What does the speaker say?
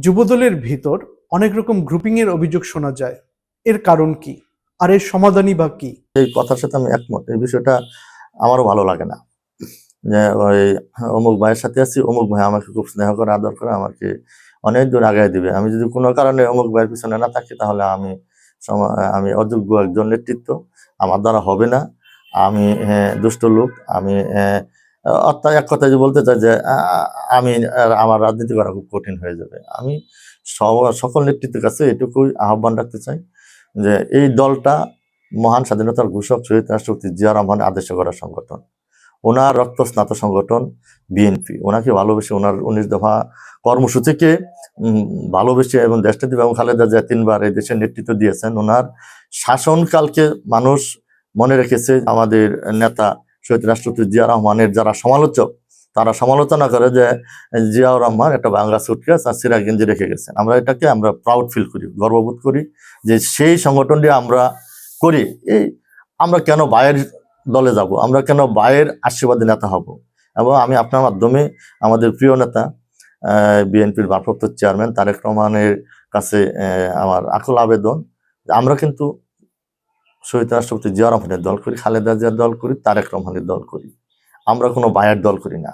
যুবদলের ভিতর অনেক রকম গ্রুপিং এর অভিযোগ শোনা যায়। এর কারণ কি? আর এর সমাধানই বা কি? এই কথার সাথে আমি একমত। এই বিষয়টা আমারও ভালো লাগে না। যে ওই অমুক ভাইয়ের সাথে আছি অমুক ভাই আমাকে খুব স্নেহ করে আদর করে আমাকে অনেক দূর আগায় দিবে। আমি যদি কোনো কারণে অমুক ভাইয়ের পিছনে না থাকি তাহলে আমি আমি অযোগ্য একজন নেতৃত্ব। আমার দ্বারা হবে না। আমি আহ, দুষ্ট লোক। আমি আহ, অর্থাৎ এক কথায় যে বলতে চাই যে আমি আমার রাজনীতি করা খুব কঠিন হয়ে যাবে। আমি সকল নেতৃত্বের কাছে এটুকুই আহ্বান রাখতে চাই যে, এই দলটা মহান স্বাধীনতার ঘোষক শহীদ রাষ্ট্রপতি জিয়া রহমান আদেশ করা সংগঠন। ওনার রক্ত স্নাত সংগঠন বিএনপি। ওনাকে ভালোবেসে ওনার উনিশ দফা কর্মসূচিকে ভালোবেসে এবং দেশটা এবং খালেদা জিয়া তিনবার এই দেশের নেতৃত্ব দিয়েছেন। ওনার শাসনকালকে মানুষ মনে রেখেছে। আমাদের নেতা শহীদ রাষ্ট্রপতি জিয়া রহমানের যারা সমালোচক, তারা সমালোচনা করে যে, জিয়াউর রহমান একটা বাংলা সুটকেস আর সিরা গেঞ্জি রেখে গেছেন। আমরা এটাকে আমরা প্রাউড ফিল করি, গর্ববোধ করি যে সেই সংগঠনটি আমরা করি। এই আমরা কেন বায়ের দলে যাব? আমরা কেন বায়ের আশীর্বাদী নেতা হব? এবং আমি আপনার মাধ্যমে আমাদের প্রিয় নেতা বিএনপির ভারপ্রাপ্ত চেয়ারম্যান তারেক রহমানের কাছে আমার আকল আবেদন। আমরা কিন্তু শহীদ রাষ্ট্রপতি জিয়া রহমানের দল করি, খালেদা জিয়ার দল করি, তারেক রহমানের দল করি। আমরা কোনো বায়ার দল করি না।